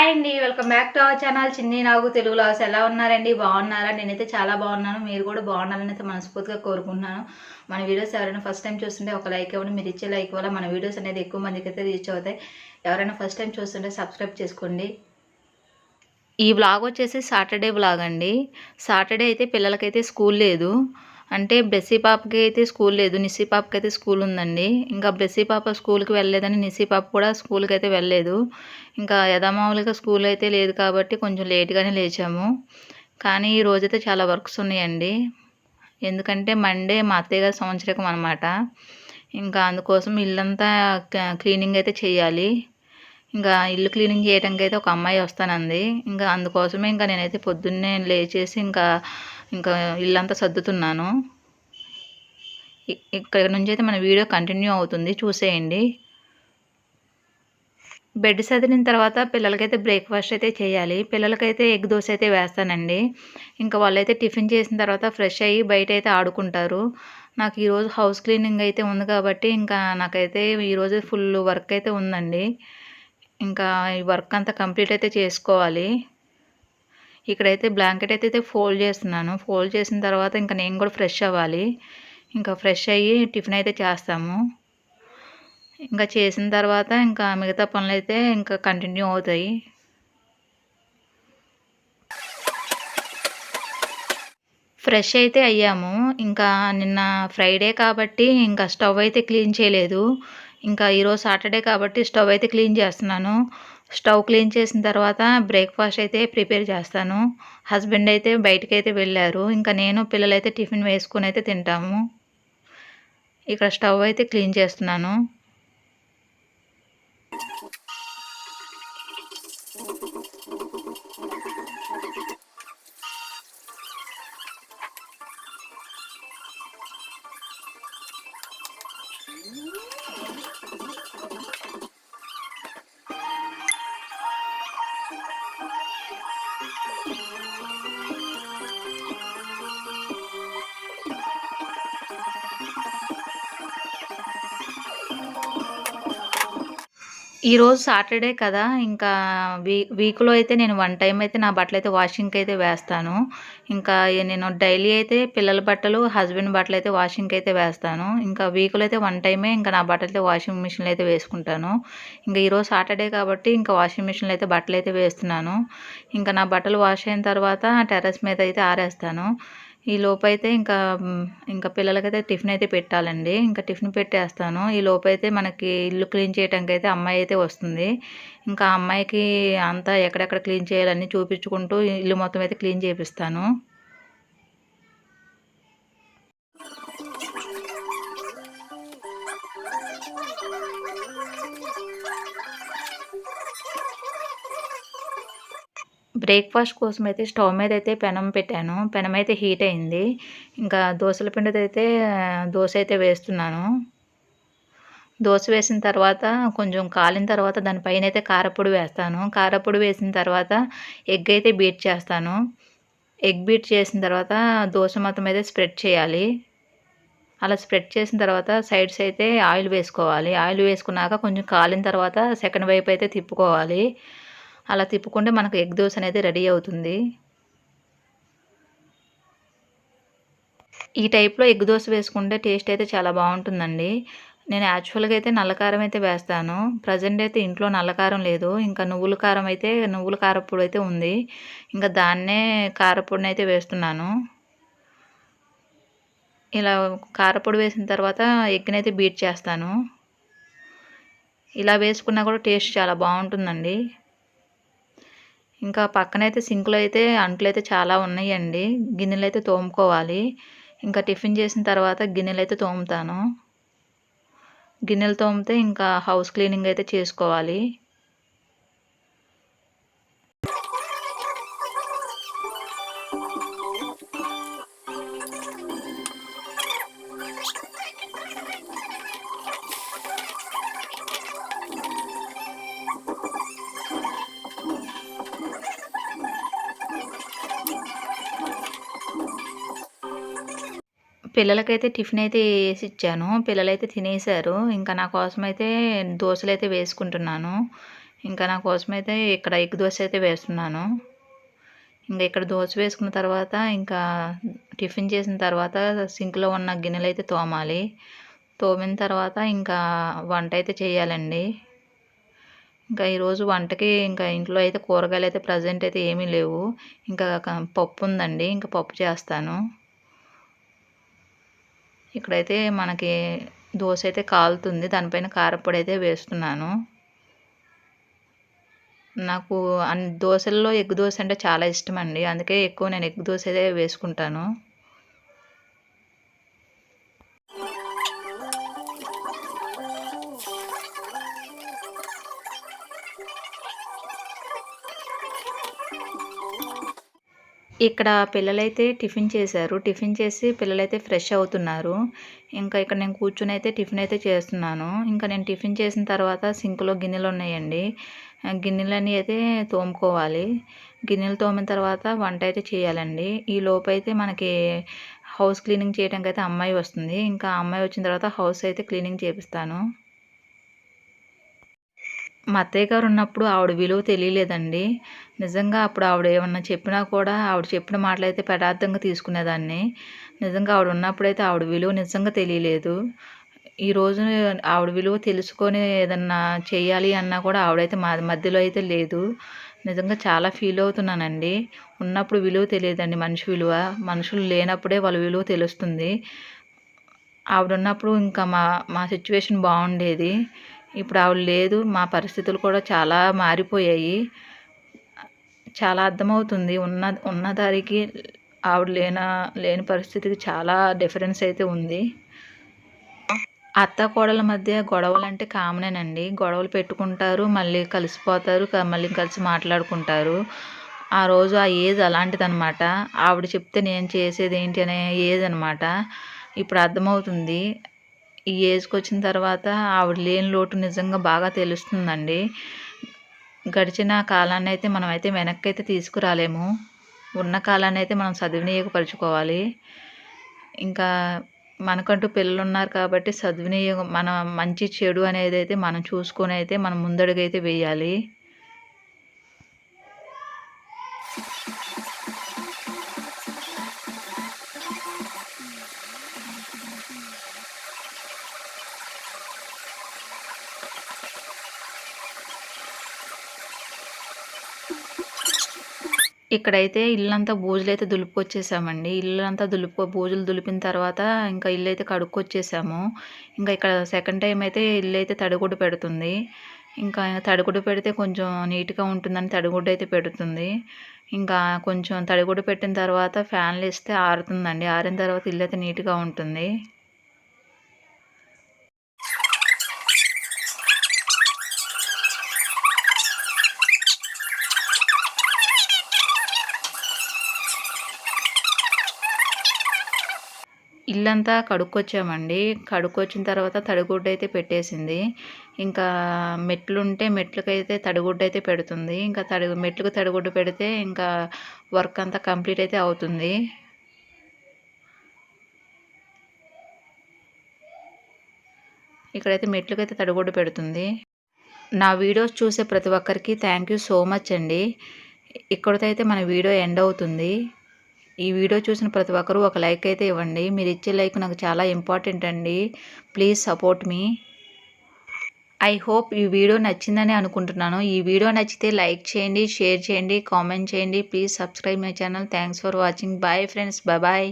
Hi అండి welcome back to our channel. Chinni Nagu Telugu loss ఎలా ఉన్నారండి? బాగున్నారా? నేనైతే చాలా బాగున్నాను. మీరు కూడా బాగున్నారని అయితే మనస్ఫూర్తిగా కోరుకుంటున్నాను. మన వీడియోస్ ఎవరైనా ఫస్ట్ టైం చూస్తుంటే ఒక లైక్ ఇవ్వండి. మీరు ఇచ్చే లైక్ వల్ల మన వీడియోస్ అనేది ఎక్కువ మందికి అయితే రీచ్ అవుతాయి. ఎవరైనా ఫస్ట్ టైం చూస్తుంటే సబ్స్క్రైబ్ చేసుకోండి. ఈ వ్లాగ్ వచ్చేసి సాటర్డే వ్లాగ్ అండి. సాటర్డే అయితే పిల్లలకైతే స్కూల్ లేదు. అంటే బ్లెస్సీ పాపకి అయితే స్కూల్ లేదు. నిస్సీ పాపకి అయితే స్కూల్ ఉందండి. ఇంకా బ్లెస్సీ పాప స్కూల్కి వెళ్ళలేదని నిస్సీ పాప కూడా స్కూల్కి అయితే వెళ్ళలేదు. ఇంకా యథామామూలుగా స్కూల్ అయితే లేదు కాబట్టి కొంచెం లేట్గానే లేచాము. కానీ ఈ రోజైతే చాలా వర్క్స్ ఉన్నాయండి. ఎందుకంటే మండే మా అత్తయ్య గారి సంవత్సరకం అనమాట ఇంకా అందుకోసం ఇల్లంతా క్లీనింగ్ అయితే చేయాలి. ఇంకా ఇల్లు క్లీనింగ్ చేయడానికి అయితే ఒక అమ్మాయి వస్తానంది. ఇంకా అందుకోసమే ఇంకా నేనైతే పొద్దున్నే లేచేసి ఇంకా ఇంకా ఇల్లంతా సర్దుతున్నాను. ఇక్కడ నుంచి అయితే మన వీడియో కంటిన్యూ అవుతుంది. చూసేయండి. బెడ్ సదిరిన తర్వాత పిల్లలకైతే బ్రేక్ఫాస్ట్ అయితే చేయాలి. పిల్లలకైతే ఎగ్ దోశ అయితే వేస్తానండి. ఇంకా వాళ్ళైతే టిఫిన్ చేసిన తర్వాత ఫ్రెష్ అయ్యి బయట అయితే ఆడుకుంటారు. నాకు ఈరోజు హౌస్ క్లీనింగ్ అయితే ఉంది కాబట్టి ఇంకా నాకైతే ఈరోజు ఫుల్ వర్క్ అయితే ఉందండి. ఇంకా ఈ వర్క్ అంతా కంప్లీట్ అయితే చేసుకోవాలి. ఇక్కడైతే బ్లాంకెట్ అయితే అయితే ఫోల్డ్ చేస్తున్నాను. ఫోల్డ్ చేసిన తర్వాత ఇంకా నేను కూడా ఫ్రెష్ అవ్వాలి. ఇంకా ఫ్రెష్ అయ్యి టిఫిన్ అయితే చేస్తాము. ఇంకా చేసిన తర్వాత ఇంకా మిగతా పనులు అయితే ఇంకా కంటిన్యూ అవుతాయి. ఫ్రెష్ అయితే అయ్యాము. ఇంకా నిన్న ఫ్రైడే కాబట్టి ఇంకా స్టవ్ అయితే క్లీన్ చేయలేదు. ఇంకా ఈరోజు సాటర్డే కాబట్టి స్టవ్ అయితే క్లీన్ చేస్తున్నాను. స్టవ్ క్లీన్ చేసిన తర్వాత బ్రేక్ఫాస్ట్ అయితే ప్రిపేర్ చేస్తాను. హస్బెండ్ అయితే బయటికి అయితే వెళ్ళారు. ఇంకా నేను పిల్లలైతే టిఫిన్ వేసుకుని అయితే తింటాము. ఇక్కడ స్టవ్ అయితే క్లీన్ చేస్తున్నాను. ఈరోజు సాటర్డే కదా ఇంకా వీ వీక్లో అయితే నేను వన్ టైం అయితే నా బట్టలు అయితే వాషింగ్కి అయితే వేస్తాను. ఇంకా నేను డైలీ అయితే పిల్లల బట్టలు హస్బెండ్ బట్టలు అయితే వాషింగ్కి అయితే వేస్తాను. ఇంకా వీక్లో అయితే వన్ టైమే ఇంకా నా బట్టలు అయితే వాషింగ్ మిషన్లో అయితే వేసుకుంటాను. ఇంకా ఈరోజు సాటర్డే కాబట్టి ఇంకా వాషింగ్ మిషన్లో అయితే బట్టలు అయితే వేస్తున్నాను. ఇంకా నా బట్టలు వాష్ అయిన తర్వాత టెర్రస్ మీద అయితే ఆరేస్తాను. ఈ లోపైతే ఇంకా ఇంకా పిల్లలకైతే టిఫిన్ అయితే పెట్టాలండి. ఇంకా టిఫిన్ పెట్టేస్తాను. ఈ లోపైతే మనకి ఇల్లు క్లీన్ చేయడానికి అయితే అమ్మాయి అయితే వస్తుంది. ఇంకా అమ్మాయికి అంతా ఎక్కడెక్కడ క్లీన్ చేయాలని చూపించుకుంటూ ఇల్లు మొత్తం అయితే క్లీన్ చేపిస్తాను. బ్రేక్ఫాస్ట్ కోసం అయితే స్టవ్ మీద అయితే పెనం పెట్టాను. పెనం అయితే హీట్ అయింది. ఇంకా దోశల పిండితో అయితే దోశ అయితే వేస్తున్నాను. దోశ వేసిన తర్వాత కొంచెం కాలిన తర్వాత దానిపైన అయితే కారపొడి వేస్తాను. కారపొడి వేసిన తర్వాత ఎగ్ అయితే బీట్ చేస్తాను. ఎగ్ బీట్ చేసిన తర్వాత దోశ మొత్తం అయితే స్ప్రెడ్ చేయాలి. అలా స్ప్రెడ్ చేసిన తర్వాత సైడ్స్ అయితే ఆయిల్ వేసుకోవాలి. ఆయిల్ వేసుకున్నాక కొంచెం కాలిన తర్వాత సెకండ్ వైపు అయితే తిప్పుకోవాలి. అలా తిప్పుకుంటే మనకు ఎగ్ దోశ అనేది రెడీ అవుతుంది. ఈ టైప్లో ఎగ్ దోశ వేసుకుంటే టేస్ట్ అయితే చాలా బాగుంటుందండి. నేను యాక్చువల్గా అయితే నల్లకారం అయితే వేస్తాను. ప్రజెంట్ అయితే ఇంట్లో నల్లకారం లేదు. ఇంకా నువ్వుల కారం అయితే నువ్వుల కారపొడి అయితే ఉంది. ఇంకా దాన్నే కారపొడిని అయితే వేస్తున్నాను. ఇలా కారపొడి వేసిన తర్వాత ఎగ్ని అయితే బీట్ చేస్తాను. ఇలా వేసుకున్నా కూడా టేస్ట్ చాలా బాగుంటుందండి. ఇంకా పక్కనైతే సింక్లో అయితే అంట్లు అయితే చాలా ఉన్నాయండి. గిన్నెలు అయితే తోముకోవాలి. ఇంకా టిఫిన్ చేసిన తర్వాత గిన్నెలు అయితే తోముతాను. గిన్నెలు తోమితే ఇంకా హౌస్ క్లీనింగ్ అయితే చేసుకోవాలి. పిల్లలకైతే టిఫిన్ అయితే వేసి ఇచ్చాను. పిల్లలైతే తినేశారు ఇంకా నా కోసం అయితే దోశలు అయితే వేసుకుంటున్నాను. ఇంకా నా కోసం అయితే ఇక్కడ ఎగ్ దోశ అయితే వేస్తున్నాను. ఇంకా ఇక్కడ దోశ వేసుకున్న తర్వాత ఇంకా టిఫిన్ చేసిన తర్వాత సింక్లో ఉన్న గిన్నెలు అయితే తోమాలి. తోమిన తర్వాత ఇంకా వంట అయితే చేయాలండి. ఇంకా ఈరోజు వంటకి ఇంకా ఇంట్లో అయితే కూరగాయలు అయితే ప్రజెంట్ అయితే ఏమీ లేవు. ఇంకా పప్పు ఉందండి ఇంకా పప్పు చేస్తాను. ఇక్కడైతే మనకి దోశ అయితే కాలుతుంది. దానిపైన కారపొడి అయితే వేస్తున్నాను. నాకు దోశల్లో ఎగ్ దోశ అంటే చాలా ఇష్టం అండి అందుకే ఎక్కువ నేను ఎగ్ దోశ అయితే వేసుకుంటాను. ఇక్కడ పిల్లలైతే టిఫిన్ చేశారు. టిఫిన్ చేసి పిల్లలైతే ఫ్రెష్ అవుతున్నారు. ఇంకా ఇక్కడ నేను కూర్చుని అయితే టిఫిన్ అయితే చేస్తున్నాను. ఇంకా నేను టిఫిన్ చేసిన తర్వాత సింక్లో గిన్నెలు ఉన్నాయండి. గిన్నెలన్నీ అయితే తోముకోవాలి. గిన్నెలు తోమిన తర్వాత వంట అయితే చేయాలండి. ఈ లోపు అయితే మనకి హౌస్ క్లీనింగ్ చేయడానికి అయితే అమ్మాయి వస్తుంది. ఇంకా అమ్మాయి వచ్చిన తర్వాత హౌస్ అయితే క్లీనింగ్ చేపిస్తాను. మా అత్తయ్య గారు ఉన్నప్పుడు ఆవిడ విలువ తెలియలేదండి. నిజంగా అప్పుడు ఆవిడ ఏమన్నా చెప్పినా కూడా ఆవిడ చెప్పిన మాటలు అయితే పదార్థంగా తీసుకునేదాన్ని. నిజంగా ఆవిడ ఉన్నప్పుడైతే ఆవిడ విలువ నిజంగా తెలియలేదు. ఈ రోజు ఆవిడ విలువ తెలుసుకొని ఏదన్నా చేయాలి అన్నా కూడా ఆవిడైతే మా మధ్యలో అయితే లేదు. నిజంగా చాలా ఫీల్ అవుతున్నానండి. ఉన్నప్పుడు విలువ తెలియదండి మనిషి విలువ. మనుషులు లేనప్పుడే వాళ్ళ విలువ తెలుస్తుంది. ఆవిడ ఉన్నప్పుడు ఇంకా మా మా సిచ్యువేషన్ బాగుండేది. ఇప్పుడు ఆవిడ లేదు మా పరిస్థితులు కూడా చాలా మారిపోయాయి. చాలా అర్థమవుతుంది. ఉన్న ఉన్న దారికి ఆవిడ లేన లేని పరిస్థితికి చాలా డిఫరెన్స్ అయితే ఉంది. అత్త కోడల మధ్య గొడవలు అంటే కామనేనండి. గొడవలు పెట్టుకుంటారు మళ్ళీ కలిసిపోతారు మళ్ళీ కలిసి మాట్లాడుకుంటారు. ఆ రోజు ఆ ఏజ్ అలాంటిదనమాట ఆవిడ చెప్తే నేను చేసేది ఏంటి అనే ఏజ్ అనమాట ఇప్పుడు అర్థమవుతుంది. ఈ ఏజ్కి వచ్చిన తర్వాత ఆవిడ లేని లోటు నిజంగా బాగా తెలుస్తుందండి. గడిచిన కాలాన్ని అయితే మనం అయితే వెనక్కి అయితే తీసుకురాలేము. ఉన్న కాలాన్ని అయితే మనం సద్వినియోగపరచుకోవాలి. ఇంకా మనకంటూ పిల్లలు ఉన్నారు కాబట్టి సద్వినియోగం మన మంచి చెడు అనేది అయితే మనం చూసుకొని అయితే మనం ముందడుగైతే వేయాలి. ఇక్కడైతే ఇల్లంతా బూజులు అయితే దులుపుకొచ్చేసామండి ఇల్లు అంతా దులుపు బూజులు దులిపిన తర్వాత ఇంకా ఇల్లు అయితే కడుక్కొచ్చేసాము. ఇంకా ఇక్కడ సెకండ్ టైం అయితే ఇల్లు అయితే తడిగుడ్డు పెడుతుంది. ఇంకా తడిగుడ్డు పెడితే కొంచెం నీట్గా ఉంటుందని తడిగుడ్డు అయితే పెడుతుంది. ఇంకా కొంచెం తడిగుడ్డు పెట్టిన తర్వాత ఫ్యాన్లు వేస్తే ఆరుతుందండి. ఆరిన తర్వాత ఇల్లు అయితే నీట్గా ఉంటుంది. ఇల్లంతా కడుక్కొచ్చామండి. కడుక్కొచ్చిన తర్వాత తడిగుడ్డ అయితే పెట్టేసింది. ఇంకా మెట్లు ఉంటే మెట్లకైతే తడిగుడ్డ అయితే పెడుతుంది. ఇంకా తడి మెట్లకు తడిగుడ్డ పెడితే ఇంకా వర్క్ అంతా కంప్లీట్ అయితే అవుతుంది. ఇక్కడైతే మెట్లకైతే తడిగుడ్డ పెడుతుంది. నా వీడియోస్ చూసే ప్రతి ఒక్కరికి థ్యాంక్ యూ సో మచ్ అండి. ఇక్కడితో అయితే మన వీడియో ఎండ్ అవుతుంది. ఈ వీడియో చూసిన ప్రతి ఒక్కరూ ఒక లైక్ అయితే ఇవ్వండి. మీరు ఇచ్చే లైక్ నాకు చాలా ఇంపార్టెంట్ అండి. Please support me. I hope ఈ వీడియో నచ్చిందని అనుకుంటున్నాను. ఈ వీడియో నచ్చితే లైక్ చేయండి షేర్ చేయండి కామెంట్ చేయండి. Please subscribe my channel. Thanks for watching. Bye friends. Bye